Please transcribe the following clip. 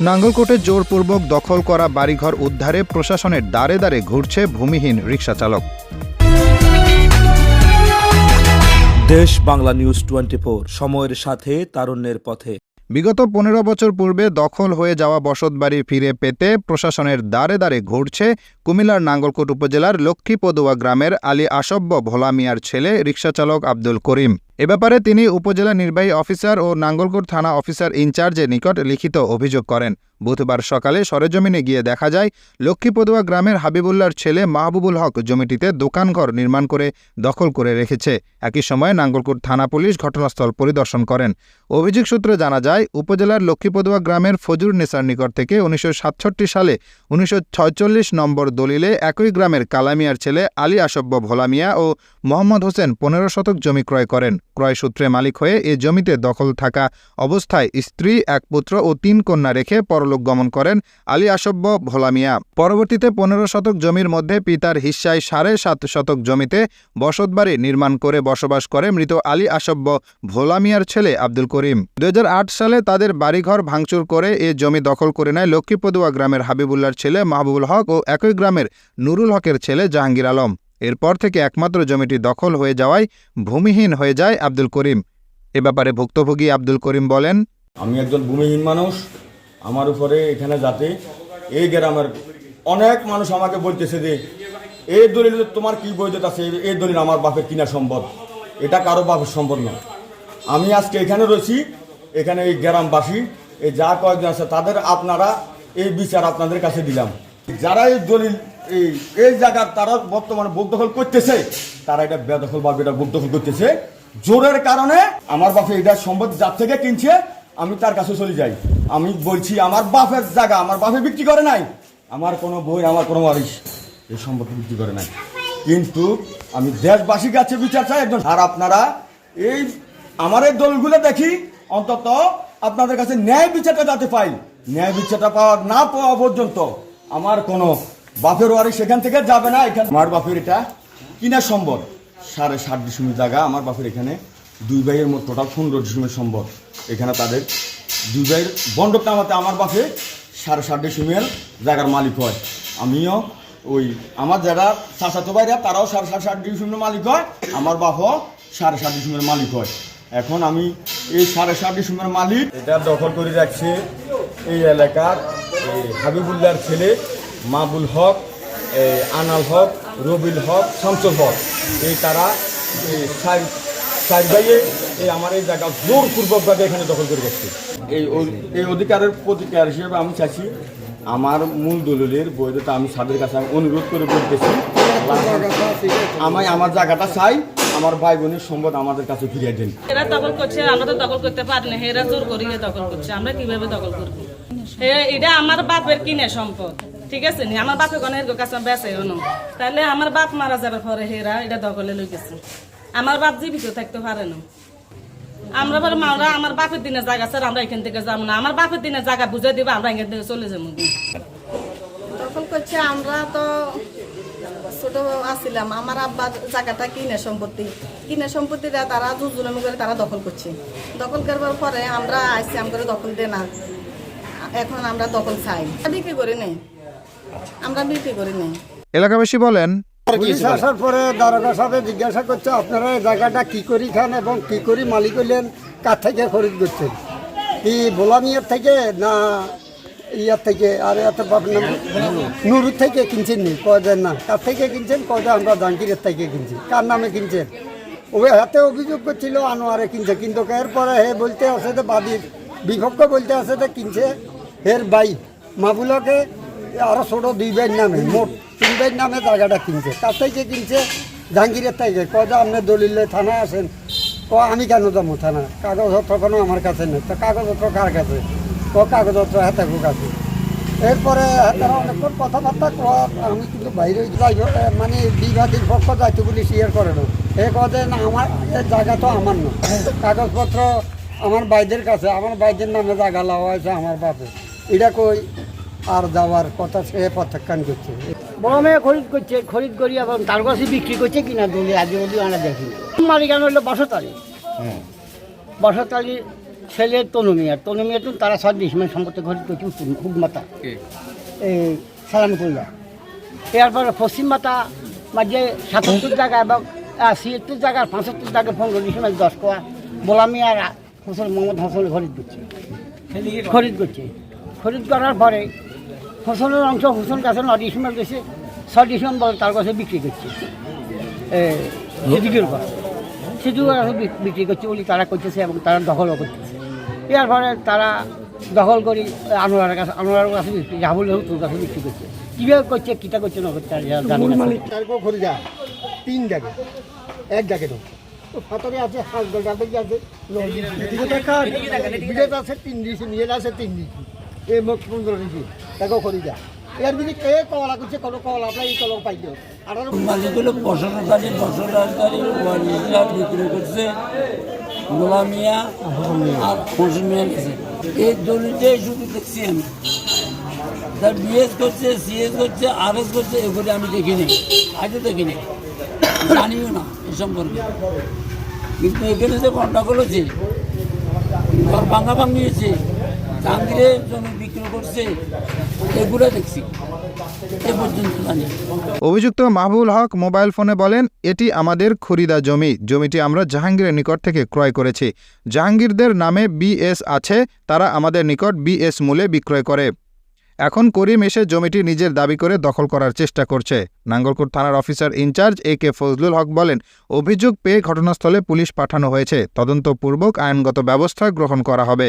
নাঙ্গলকোটে জোরপূর্বক দখল করা বাড়িঘর উদ্ধারে প্রশাসনের দ্বারে দ্বারে ঘুরছে ভূমিহীন রিক্সা চালক দেশ বাংলা নিউজ টোয়েন্টি সময়ের সাথে তারুণ্যের পথে। বিগত পনেরো বছর পূর্বে দখল হয়ে যাওয়া বসতবাড়ি ফিরে পেতে প্রশাসনের দ্বারে দ্বারে ঘুরছে কুমিল্লার নাঙ্গলকোট উপজেলার লক্ষ্মীপদুয়া গ্রামের আলী আসব্য ভোলা মিয়ার ছেলে রিকশাচালক আব্দুল করিম। এ ব্যাপারে তিনি উপজেলা নির্বাহী অফিসার ও নাঙ্গলকোট থানা অফিসার ইনচার্জের নিকট লিখিত অভিযোগ করেন। বুধবার সকালে সরেজমিনে গিয়ে দেখা যায়, লক্ষ্মীপদুয়া গ্রামের হাবিবুল্লার ছেলে মাহবুবুল হক জমিটিতে দোকানঘর নির্মাণ করে দখল করে রেখেছে। একই সময় নাঙ্গলকোট থানা পুলিশ ঘটনাস্থল পরিদর্শন করেন। অভিযোগ সূত্রে জানা যায়, উপজেলার লক্ষ্মীপদুয়া গ্রামের ফজুর নেসার নিকট থেকে উনিশশো সাতষট্টি সালে উনিশশো নম্বর দলিলে একই গ্রামের কালামিয়ার ছেলে আলী আসব্য ভোলামিয়া ও মোহাম্মদ হোসেন পনেরো শতক জমি ক্রয় করেন। ক্রয় সূত্রে মালিক হয়ে এ জমিতে দখল থাকা অবস্থায় স্ত্রী, এক পুত্র ও তিন কন্যা রেখে পরলোক গমন করেন আলী আসব্য ভোলামিয়া পরবর্তীতে পনেরো শতক জমির মধ্যে পিতার হিস্সায় সাড়ে সাত শতক জমিতে বসতবাড়ি নির্মাণ করে বসবাস করে মৃত আলী আসব্য ভোলামিয়ার ছেলে আব্দুল করিম। দুই হাজার আট সালে তাদের বাড়িঘর ভাঙচুর করে এ জমি দখল করে নেয় লক্ষ্মীপদুয়া গ্রামের হাবিবুল্লার ছেলে মাহবুবুল হক ও একই গ্রামের নুরুল হকের ছেলে জাহাঙ্গীর আলম। এরপর থেকে একমাত্র জমিটি দখল হয়ে যাওয়ায় ভূমিহীন হয়ে যায় আব্দুল করিম। এ ব্যাপারে ভুক্তভোগী আব্দুল করিম বলেন, আমি একজন ভূমিহীন মানুষ আমার উপরে এখানে যাতে এই গ্রামের অনেক মানুষ আমাকে বলতেছে যে এই দলিল তোমার কি বৈধতা আছে? এই দলিল আমার বাপের কিনা সম্পদ? এটা কারও বাপের সম্পদ নয় আমি আজকে এখানে রয়েছি, এখানে এই গ্রামবাসী, এই যা কয়েকজন আছে, তাদের আপনারা এই বিচার আপনাদের কাছে দিলাম। যারা এই দলিল, এই এই জায়গার তারা বর্তমানে বুক দখল করতেছে, তারা এটা বেদখল বা এটা বুক দখল করতেছে। জোরের কারণে আমার বাপে এটা সম্পদ যার থেকে কিনছে আমি তার কাছে চলে যাই। আমি বলছি, আমার বাপের জায়গা, আমার বাপে বিক্রি করে নাই? আমার কোনো বই, আমার কোনো ওয়ারিশ এই সম্পত্তি বিক্রি করে নাই। কিন্তু আমি দেশবাসীর কাছে বিচার চাই একজন। আর আপনারা এই আমার এই দলগুলো দেখি, অন্তত আপনাদের কাছে ন্যায় বিচারটা যাতে পাই। ন্যায় বিচারটা পাওয়া না পাওয়া পর্যন্ত আমার কোনো বাপের ওয়ারি সেখান থেকে যাবে না। এখানে আমার বাপের এটা কিনা সম্ভব সাড়ে ষাট ডিসমিল জায়গা, আমার বাপের এখানে দুই ভাইয়ের মোট টোটাল পনেরো ডিসমিল সম্ভব এখানে তাদের দুই বন্ডক নামাতে আমার বাপে সাড়ে ষাট ডিসমিল জায়গার মালিক হয়। আমিও ওই আমার যারা চাচাতো ভাইরা, তারাও সাড়ে সাড়ে ষাট ডিসমিল মালিক হয়, আমার বাপও সাড়ে ষাট ডিসমিল মালিক হয়। এখন আমি এই সাড়ে ষাট ডিসমিল মালিক এটা দখল করে রাখছে এই এলাকার এই হাবিবুল্লাহর ছেলে মাবুল হক আনাল হক, রবিল হক, শামসুল হক। এই তারা চার ভাইয়ে এই আমার এই জায়গা জোরপূর্বকভাবে এখানে দখল করে গেছে। এই এই অধিকারের প্রতিকার হিসেবে আমি চাইছি আমার মূল দলিলের বৈধতা আমি সাদের কাছে আমি অনুরোধ করে বলতেছি আমি আমার জায়গাটা চাই আমার ভাই বোনের সম্পদ আমাদের কাছে ফিরিয়ে দিন। এরা দখল করছে আমরা তো দখল করতে পারি না এরা জোর করিয়ে দখল করছে আমরা কীভাবে দখল করব? এ- এটা আমার বাপের কিনে সম্পদ ঠিক আছে নি? আমার বাপে কোনো এর কাছে বেঁচে হনো তাহলে আমার বাপ মারা যাবার পরে হেরা এটা দখলে লই গেছে। আমার বাপ জীবিত থাকতে পারে না। আমরা বলে মাওরা আমার বাপের দিনে জায়গা স্যার আমরা এখান থেকে যাব না। আমার বাপের দিনে জায়গা বুঝে দিব আমরা এখান থেকে চলে যাব। দখল করছে আমরা তো ছোট আছিলাম আমার আব্বা জায়গাটা কিনে সম্পত্তি কিনে সম্পত্তিটা তারা জুজুলামি করে তারা দখল করছে। দখল করবার পরে আমরা আসছি আমরা দখল দে না। এখন আমরা দখল চাই। বিক্রি করি নেই। আমরা বিক্রি করি নেই। এলাকাবাসী বলেন পুলিশ আসার পরে দারোগার সাথে জিজ্ঞাসা করছে আপনারা এই জায়গাটা কি করি খান এবং কি করি মালিক হইলেন কার থেকে খরিদ করছেন? কি বোলামিয়ার থেকে না ইয়ার থেকে? আর এত নাম নুরুর থেকে কিনছেন নি? কয়দের না। কার থেকে কিনছেন? কয়টা আমরা জাঙ্কিরের থেকে কিনছি। কার নামে কিনছেন? ওই হাতে অভিযোগ করছিল আনোয়ারে কিনছে। কিন্তু এরপরে হে বলতে আছে যে বাদীর বিপক্ষ বলতে আছে যে কিনছে হের বাই মাবুলকে আরও ছোট দুই ভাইয়ের নামে মোট তিন ভাইয়ের নামে জায়গাটা কিনছে। তার থেকে কিনছে জাহাঙ্গীরের থেকে কয়টা আপনি দলিলে থানা আসেন ক আমি কেন যাব থানা? কাগজপত্র কোনো আমার কাছে নেই। তো কাগজপত্র কার কাছে? ক কাগজপত্র হাতে কাছে এরপরে তারা অনেকক্ষণ কথাবার্তা কওয়ার আমি কিন্তু বাইরে যাইব। এ, মানে বিভাগের পক্ষ যাইতে বলে শেয়ার করে না এ কথা না আমার জায়গা তো আমার না। কাগজপত্র আমার বাইদের কাছে আমার বাইদের নামে জায়গা লাওয়া হয়েছে আমার বাপে এটা কই? আর যাওয়ার কথা সে প্রত্যাখ্যান করছে। বড় মেয়ে খরিদ করছে খরিদ করি এবং তার কাছে বিক্রি করছে কিনা দলি আজ অব্দি আনা দেখি মালিকানা হলো বাসতালি? বাসতালি ছেলে তনু মিয়া তনু মিয়া তো তারা সব ডিসমেন্ট সম্পত্তি খরিদ করছে হুক মাতা। এই সালামপুরিয়া এরপরে পশ্চিম মাতা মাঝে সাতাত্তর জায়গা এবং ছিয়াত্তর জায়গার পঁচাত্তর জায়গা পনেরো ডিসমেন্ট দশ কোয়া বোলামি আর হোসেন মোহাম্মদ হোসেন খরিদ করছে। খরিদ করছে। খরিদ করার পরে হোসেনের অংশ হোসেন কাছে ন ডিসমেন্ট গেছে ছ ডিসেম্বর তার কাছে বিক্রি করছে। সিদ্দিকের উপর সিদ্দিকের কাছে বিক্রি করছে বলে তারা করতেছে এবং তারা দখলও করতেছে। এর পরে তারা দখল করি আনোয়ারের কাছে আনোয়ারের কাছে বিক্রি রাহুল তোর কাছে বিক্রি করছে। কীভাবে করছে কীটা করছে না করছে তিন জায়গা। এক জায়গায় ঢুকছে ফাতরে আছে আছে আছে তিন দিছি নিয়ে আছে তিন দিছি। এই মুখ পনেরো দিছি তাকেও করে যা এর দিকে কে কলা করছে কোনো কলা আপনার এই কলম পাইল আর মালিকগুলো বসতকারী বসতকারী ওয়ারিসরা বিক্রি করছে গোলাম মিয়া আর হোসেন মিয়া গেছে এই দলিটাই শুধু দেখছি আমি। তার বিএস করছে সিএস করছে আর এস করছে এগুলি আমি দেখিনি আজও দেখিনি জানিও না এ সম্পর্কে কিন্তু এখানে যে গন্ডগোল হচ্ছে ঘর ভাঙা ভাঙিয়েছে জাহাঙ্গীরে জমি বিক্রি করছে, এগুলো দেখছি। অভিযুক্ত মাহবুল হক মোবাইল ফোনে বলেন, এটি আমাদের খরিদা জমি। জমিটি আমরা জাহাঙ্গীরের নিকট থেকে ক্রয় করেছি। জাহাঙ্গীরদের নামে বিএস আছে, তারা আমাদের নিকট বিএস মূল্যে বিক্রয় করে। এখন করিম এসে জমিটি নিজের দাবি করে দখল করার চেষ্টা করছে। নাঙ্গলকোট থানার officer in charge A K Fazlul Haque বলেন, অভিযোগ পেয়ে ঘটনাস্থলে পুলিশ পাঠানো হয়েছে। তদন্তপূর্বক আইনগত ব্যবস্থা গ্রহণ করা হবে।